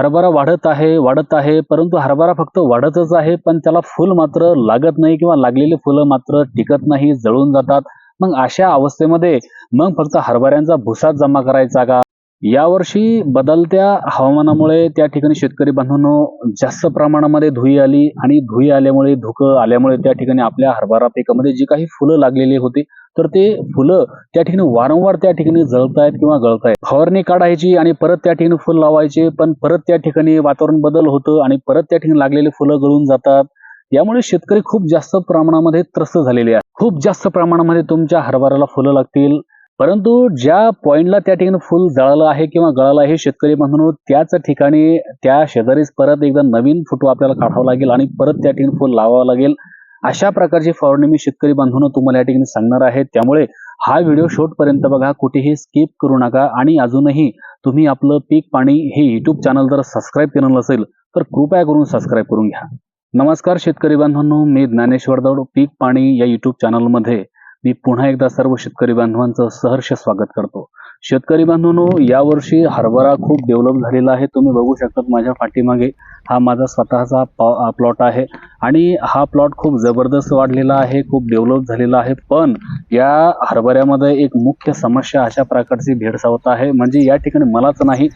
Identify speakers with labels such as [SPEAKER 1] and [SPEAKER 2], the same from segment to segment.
[SPEAKER 1] हरभरा वाढत आहे वाढत आहे परंतु हरभरा फक्त वाढतच आहे पण त्याला फुल मात्र लागत नाही किंवा लागलेली फुलं मात्र टिकत नाही जळून जातात. मग अशा अवस्थेमध्ये मग फक्त हरभऱ्यांचा भुसाच जमा करायचा का? यावर्षी बदलत्या हवामानामुळे त्या ठिकाणी शेतकरी बांधवांनो जास्त प्रमाणामध्ये धुई आली आणि धुई आल्यामुळे धुकं आल्यामुळे त्या ठिकाणी आपल्या हरभरा पिकामध्ये जी काही फुलं लागलेली होती तर ते फुलं त्या ठिकाणी वारंवार त्या ठिकाणी जळतायत किंवा गळतायत. फवारणी काढायची आणि परत त्या ठिकाणी फुल लावायचे पण परत त्या ठिकाणी वातावरण बदल होतं आणि परत त्या ठिकाणी लागलेले फुलं गळून जातात. यामुळे शेतकरी खूप जास्त प्रमाणामध्ये त्रस्त झालेले आहेत. खूप जास्त प्रमाणामध्ये तुमच्या हरभऱ्याला फुलं लागतील. परंतु ज्या पॉइंटला त्या ठिकाणी फुल जळालं आहे किंवा गळालं आहे शेतकरी बांधून त्याच ठिकाणी त्या शेजारीच परत एकदा नवीन फोटो आपल्याला काढावा लागेल आणि परत त्या ठिकाणी फुल लावावं लागेल. अशा प्रकारची फवारणी मी शेतकरी बांधून तुम्हाला या ठिकाणी सांगणार आहे. त्यामुळे हा व्हिडिओ शेवटपर्यंत बघा. कुठेही स्किप करू नका. आणि अजूनही तुम्ही आपलं पीक पाणी हे युट्यूब चॅनल जर सबस्क्राईब केलं नसेल तर कृपया करून सबस्क्राईब करून घ्या. नमस्कार शेतकरी बांधवांनो. मी ज्ञानेश्वर दौड पीक पाणी या युट्यूब चॅनलमध्ये मी पुन्हा एकदा सर्व शेतकरी बांधवांचं सहर्ष स्वागत करतो. शेतकरी बांधवांनो यावर्षी हरभरा खूप डेव्हलप झालेला आहे. तुम्ही बघू शकता माझ्या पाठीमागे हा माझा स्वतःचा प्लॉट आहे. आणि हा प्लॉट खूप जबरदस्त वाढलेला आहे खूप डेव्हलप झालेला आहे. पण या हरभऱ्यामध्ये एक मुख्य समस्या अशा प्रकारची भेडसावत आहे. म्हणजे या ठिकाणी मलाच नाही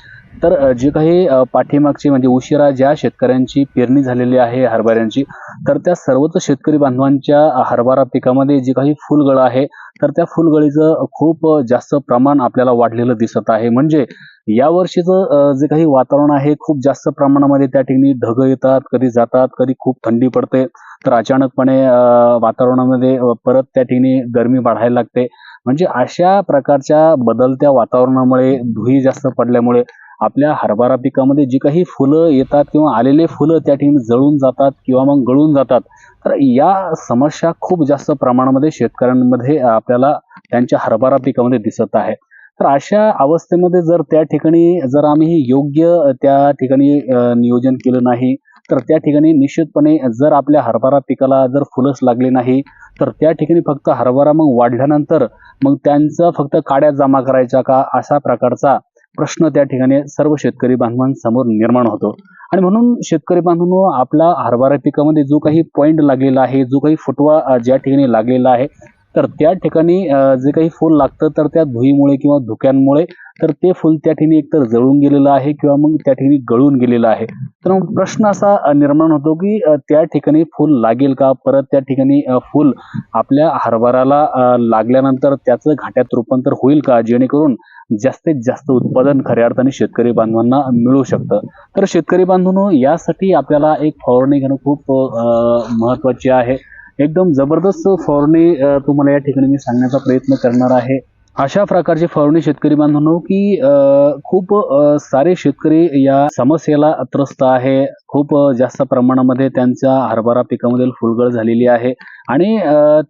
[SPEAKER 1] तर जे काही पाठीमागची म्हणजे उशिरा ज्या शेतकऱ्यांची पेरणी झालेली आहे हरभऱ्यांची तर त्या सर्वच शेतकरी बांधवांच्या हरभरा पिकामध्ये जे काही फुलगळ आहे तर त्या फुलगळीचं खूप जास्त प्रमाण आपल्याला वाढलेलं दिसत आहे. म्हणजे या वर्षीचं जे काही वातावरण आहे खूप जास्त प्रमाणामध्ये त्या ठिकाणी ढग येतात कधी जातात कधी खूप थंडी पडते तर अचानकपणे वातावरणामध्ये परत त्या ठिकाणी गरमी वाढायला लागते. म्हणजे अशा प्रकारच्या बदलत्या वातावरणामुळे धुई जास्त पडल्यामुळे आपल्या हरभरा पिकामध्ये जी काही फुलं येतात किंवा आलेले फुलं त्या ठिकाणी जळून जातात किंवा मग गळून जातात तर या समस्या खूप जास्त प्रमाणामध्ये शेतकऱ्यांमध्ये आपल्याला त्यांच्या हरभरा पिकामध्ये दिसत आहे. तर अशा अवस्थेमध्ये जर त्या ठिकाणी जर आम्ही योग्य त्या ठिकाणी नियोजन केलं नाही तर त्या ठिकाणी निश्चितपणे जर आपल्या हरभरा पिकाला जर फुलंच लागली नाही तर त्या ठिकाणी फक्त हरभरा मग वाढल्यानंतर मग त्यांचा फक्त काड्या जमा करायच्या का? अशा प्रकारचा प्रश्न त्या ठिकाणी सर्व शेतकरी बांधवांसमोर निर्माण होतो. आणि म्हणून शेतकरी बांधवांनो आपला हरभरा पिकामध्ये जो काही पॉईंट लागलेला आहे जो काही फुटवा ज्या ठिकाणी लागलेला आहे तर त्या ठिकाणी जे काही फूल लागतं तर त्या धुईमुळे किंवा धुक्यांमुळे तर ते फूल त्या ठिकाणी एकतर जळून गेलेलं आहे किंवा मग त्या ठिकाणी गळून गेलेलं आहे. तर मग प्रश्न असा निर्माण होतो की त्या ठिकाणी फूल लागेल का? परत त्या ठिकाणी फूल आपल्या हरभराला लागल्यानंतर त्याचं घाट्यात रूपांतर होईल का? जेणेकरून जास्तीत जास्त उत्पादन खऱ्या अर्थाने शेतकरी बांधवांना मिळू शकतं. तर शेतकरी बांधवांनो यासाठी आपल्याला एक फवारणी घेणं खूप महत्वाची आहे. एकदम जबरदस्त फवारणी तुम्हाला या ठिकाणी मी सांगण्याचा प्रयत्न करणार आहे. अशा प्रकारची फवारणी शेतकरी बांधवांनो की खूप सारे शेतकरी या समस्येला त्रस्त आहे. खूप जास्त प्रमाणामध्ये त्यांच्या हरभरा पिकामधील फुलगळ झालेली आहे आणि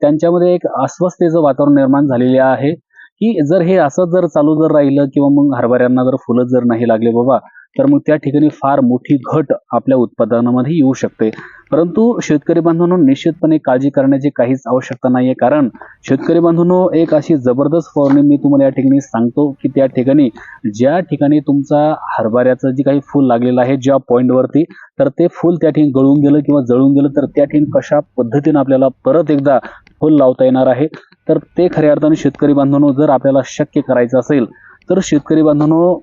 [SPEAKER 1] त्यांच्यामध्ये एक अस्वस्थतेचं वातावरण निर्माण झालेले आहे की जर हे असं जर चालू जर राहिलं किंवा मग हरभऱ्यांना जर फुलं जर नाही लागले बाबा तर मग त्या ठिकाणी फार मोठी घट आपल्या उत्पादनामध्ये येऊ शकते. परंतु शेतकरी बांधवांनो निश्चितपणे काळजी करण्याची काहीच आवश्यकता नाहीये. कारण शेतकरी बांधवांनो एक अशी जबरदस्त फवारणी मी तुम्हाला या ठिकाणी सांगतो की त्या ठिकाणी ज्या ठिकाणी तुमचा हरभऱ्याचं जे काही फूल लागलेलं आहे ज्या पॉईंटवरती तर ते फूल त्या ठिकाणी गळून गेलं किंवा जळून गेलं तर त्या ठिकाणी कशा पद्धतीने आपल्याला परत एकदा फूल लावता येणार आहे? तर ते खऱ्या अर्थाने शेतकरी बांधवांनो जर आपल्याला शक्य करायचं असेल तर शेतकरी बांधवांनो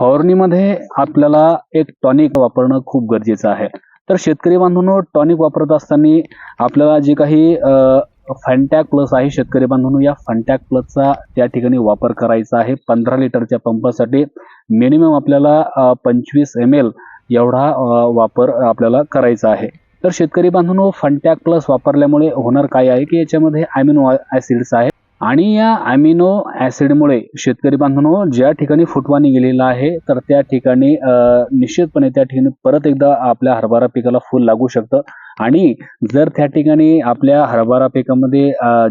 [SPEAKER 1] फवारणीमध्ये आपल्याला एक टॉनिक वापरणं खूप गरजेचं आहे. तर शेतकरी बांधवांनो टॉनिक वापरत असताना आपल्याला जे काही फॅन्टॅक प्लस आहे शेतकरी बांधवांनो या फॅन्टॅक प्लसचा त्या ठिकाणी वापर करायचा आहे. पंधरा लिटरच्या पंपासाठी मिनिमम आपल्याला पंचवीस एम एल एवढा वापर आपल्याला करायचा आहे. तर शेतकरी बांधवांनो फंटॅक प्लस वापरल्यामुळे होणार काय आहे की याच्यामध्ये अमिनो ऍसिड्स आहेत. आणि या अमिनो ऍसिडमुळे शेतकरी बांधवांनो ज्या ठिकाणी फुटवानी गेलेला आहे तर त्या ठिकाणी निश्चितपणे त्या ठिकाणी परत एकदा आपल्या हरभरा पिकाला फूल लागू शकतं. आणि जर त्या ठिकाणी आपल्या हरभरा पिकामध्ये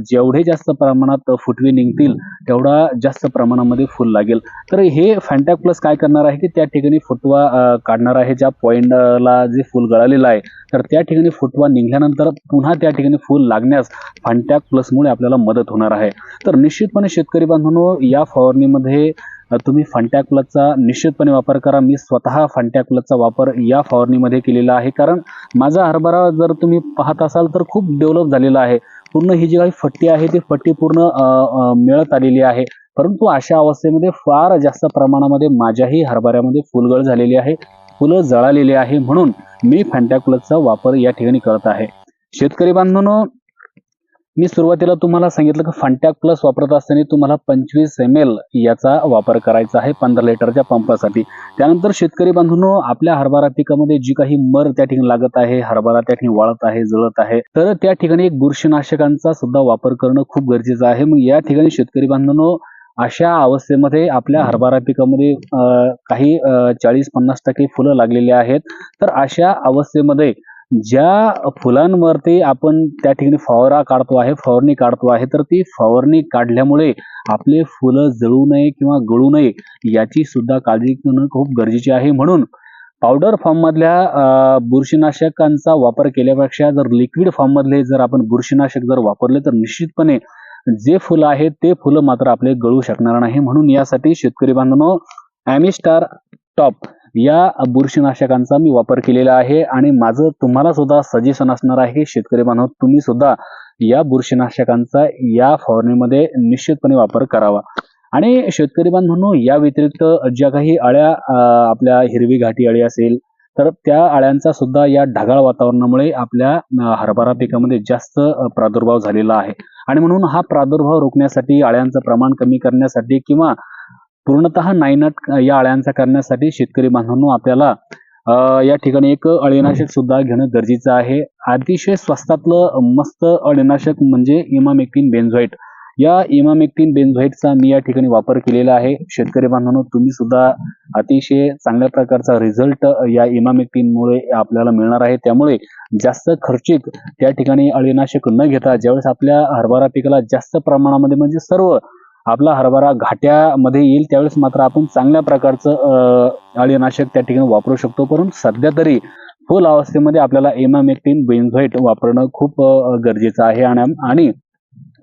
[SPEAKER 1] जेवढे जास्त प्रमाणात फुटवे निघतील तेवढा जास्त प्रमाणामध्ये फुल लागेल. तर हे फॅन्टॅक प्लस काय करणार आहे की त्या ठिकाणी फुटवा काढणार आहे. ज्या पॉइंटला जे फूल गळालेलं आहे तर त्या ठिकाणी फुटवा निघाल्यानंतर पुन्हा त्या ठिकाणी फुल लागण्यास फॅन्टॅक प्लसमुळे आपल्याला मदत होणार आहे. तर निश्चितपणे शेतकरी बांधवांनो या फवारणीमध्ये तुम्ही फंटॅक निश्चितपणे वापर करा. मी स्वतः फंटॅक प्लसचा वापर या फवारणीमध्ये केलेला आहे. कारण माझा हरभरा जर तुम्ही पाहत असाल तर खूप डेव्हलप झालेला आहे. पूर्ण ही जी काही फट्टी आहे ती फट्टी पूर्ण मिळत आलेली आहे. परंतु अशा अवस्थेमध्ये फार जास्त प्रमाणामध्ये माझ्याही हरभऱ्यामध्ये फुलगळ झालेली आहे. फुलं जळालेली आहे म्हणून मी फॅन्टॅक वापर या ठिकाणी करत आहे. शेतकरी बांधवांनो मी सुरुवातीला तुम्हाला सांगितलं की फंटॅक प्लस वापरत असताना तुम्हाला पंचवीस एम एल याचा वापर करायचा आहे पंधरा लिटरच्या पंपासाठी. त्यानंतर शेतकरी बांधून आपल्या हरभरा पिकामध्ये जी काही मर त्या ठिकाणी लागत आहे हरभरा त्या ठिकाणी वाळत आहे जळत आहे तर त्या ठिकाणी एक बुरशीनाशकांचा सुद्धा वापर करणं खूप गरजेचं आहे. मग या ठिकाणी शेतकरी बांधून अशा अवस्थेमध्ये आपल्या हरभरा पिकामध्ये काही चाळीस पन्नास टक्के फुलं लागलेली आहेत. तर अशा अवस्थेमध्ये ज्या फुलांवरती आपण त्या ठिकाणी फवारा काढतो आहे फवारणी काढतो आहे तर ती फवारणी काढल्यामुळे आपले फुलं जळू नये किंवा गळू नये याची सुद्धा काळजी घेणं खूप गरजेचे आहे. म्हणून पावडर फॉर्ममधल्या बुरशीनाशकांचा वापर केल्यापेक्षा जर लिक्विड फॉर्ममधले जर आपण बुरशीनाशक जर वापरले तर निश्चितपणे जे फुलं आहेत ते फुलं मात्र आपले गळू शकणार नाही. म्हणून यासाठी शेतकरी बांधवांनो ॲमिस्टार टॉप या बुरशीनाशकांचा मी वापर केलेला आहे आणि माझं तुम्हाला सुद्धा सजेशन असणार आहे शेतकरी बांधव तुम्ही सुद्धा या बुरशीनाशकांचा या फवारणीमध्ये निश्चितपणे वापर करावा. आणि शेतकरी बांधवांनो या व्यतिरिक्त ज्या काही अळ्या आपल्या हिरवी घाटी अळी असेल तर त्या अळ्यांचा सुद्धा या ढगाळ वातावरणामुळे आपल्या हरभरा पिकामध्ये जास्त प्रादुर्भाव झालेला आहे. आणि म्हणून हा प्रादुर्भाव रोखण्यासाठी अळ्यांचं प्रमाण कमी करण्यासाठी किंवा पूर्णतः नायनाट या अळ्यांचा करण्यासाठी शेतकरी बांधवांनो आपल्याला या ठिकाणी एक अळीनाशक सुद्धा घेणं गरजेचं आहे. अतिशय स्वस्तातलं मस्त अळीनाशक म्हणजे इमामेक्टिन बेन्झोइट या इमामेक्टिन बेन्झोइटचा मी या ठिकाणी वापर केलेला आहे. शेतकरी बांधवांनो तुम्ही सुद्धा अतिशय चांगल्या प्रकारचा रिझल्ट या इमामेक्टिनमुळे आपल्याला मिळणार आहे. त्यामुळे जास्त खर्चिक त्या ठिकाणी अळीनाशक न घेता ज्यावेळेस आपल्या हरभरा पिकाला जास्त प्रमाणामध्ये म्हणजे सर्व आपला हरभरा घाट्यामध्ये येईल त्यावेळेस मात्र आपण चांगल्या प्रकारचं अं, अळीनाशक त्या ठिकाणी वापरू शकतो. परंतु सध्या तरी फुल अवस्थेमध्ये आपल्याला एमामेक्टिन बेन्झोइट वापरणं खूप गरजेचं आहे. आणि आणि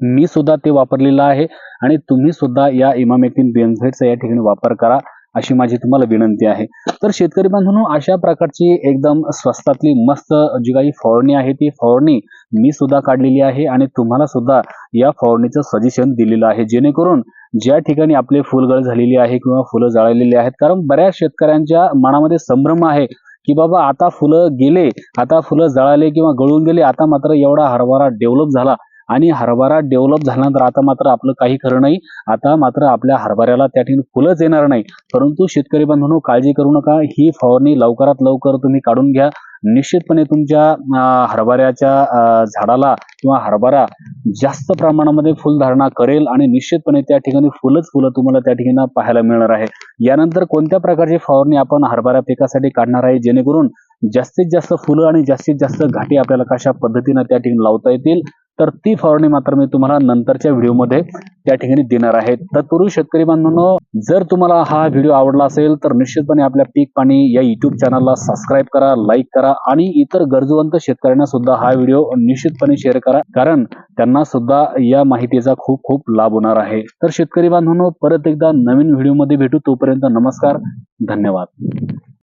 [SPEAKER 1] मी सुद्धा ते वापरलेलं आहे. आणि तुम्ही सुद्धा या इमामेक्टिन बेन्झोइटचा या ठिकाणी वापर करा. अशी माझी तुम्हाला विनंती आहे. तर शेतकरी बांधवांनो अशा प्रकारची एकदम स्वस्तातली मस्त जी काही फवारणी आहे ती फवारणी मी सुद्धा काढलेली आहे आणि तुम्हाला सुद्धा या फवारणीचं सजेशन दिलेलं आहे. जेणेकरून ज्या ठिकाणी आपले फुलगळ झालेली आहे किंवा फुलं जाळलेली आहेत कारण बऱ्याच शेतकऱ्यांच्या मनामध्ये संभ्रम आहे की बाबा आता फुलं गेले आता फुलं जळाले किंवा गळून गेले आता मात्र एवढा हरभरा डेव्हलप झाला. आणि हरभरा डेव्हलप झाल्यानंतर आता मात्र आपलं काही खरं नाही. आता मात्र आपल्या हरभऱ्याला त्या ठिकाणी फुलंच येणार नाही. परंतु शेतकरी बांधवांनो काळजी करू नका. ही फवारणी लवकरात लवकर तुम्ही काढून घ्या. निश्चितपणे तुमच्या हरभऱ्याच्या झाडाला किंवा हरभरा जास्त प्रमाणामध्ये फुलधारणा करेल आणि निश्चितपणे त्या ठिकाणी फुलंच फुलं तुम्हाला त्या ठिकाणी पाहायला मिळणार आहे. यानंतर कोणत्या प्रकारची फवारणी आपण हरभरा पिकासाठी काढणार आहे? जेणेकरून जास्तीत जास्त फुलं आणि जास्तीत जास्त घाटी आपल्याला कशा पद्धतीनं त्या ठिकाणी लावता येतील? तर ती फवारणी मात्र मी तुम्हाला नंतरच्या व्हिडिओमध्ये त्या ठिकाणी देणार आहे. तत्पूर्वी शेतकरी बांधवांनो जर तुम्हाला हा व्हिडिओ आवडला असेल तर निश्चितपणे आपल्या पीक पाणी या युट्यूब चॅनलला सबस्क्राईब करा लाईक करा आणि इतर गरजवंत शेतकऱ्यांना सुद्धा हा व्हिडिओ निश्चितपणे शेअर करा. कारण त्यांना सुद्धा या माहितीचा खूप खूप लाभ होणार आहे. तर शेतकरी बांधवांनो परत एकदा नवीन व्हिडिओमध्ये भेटू. तोपर्यंत नमस्कार धन्यवाद.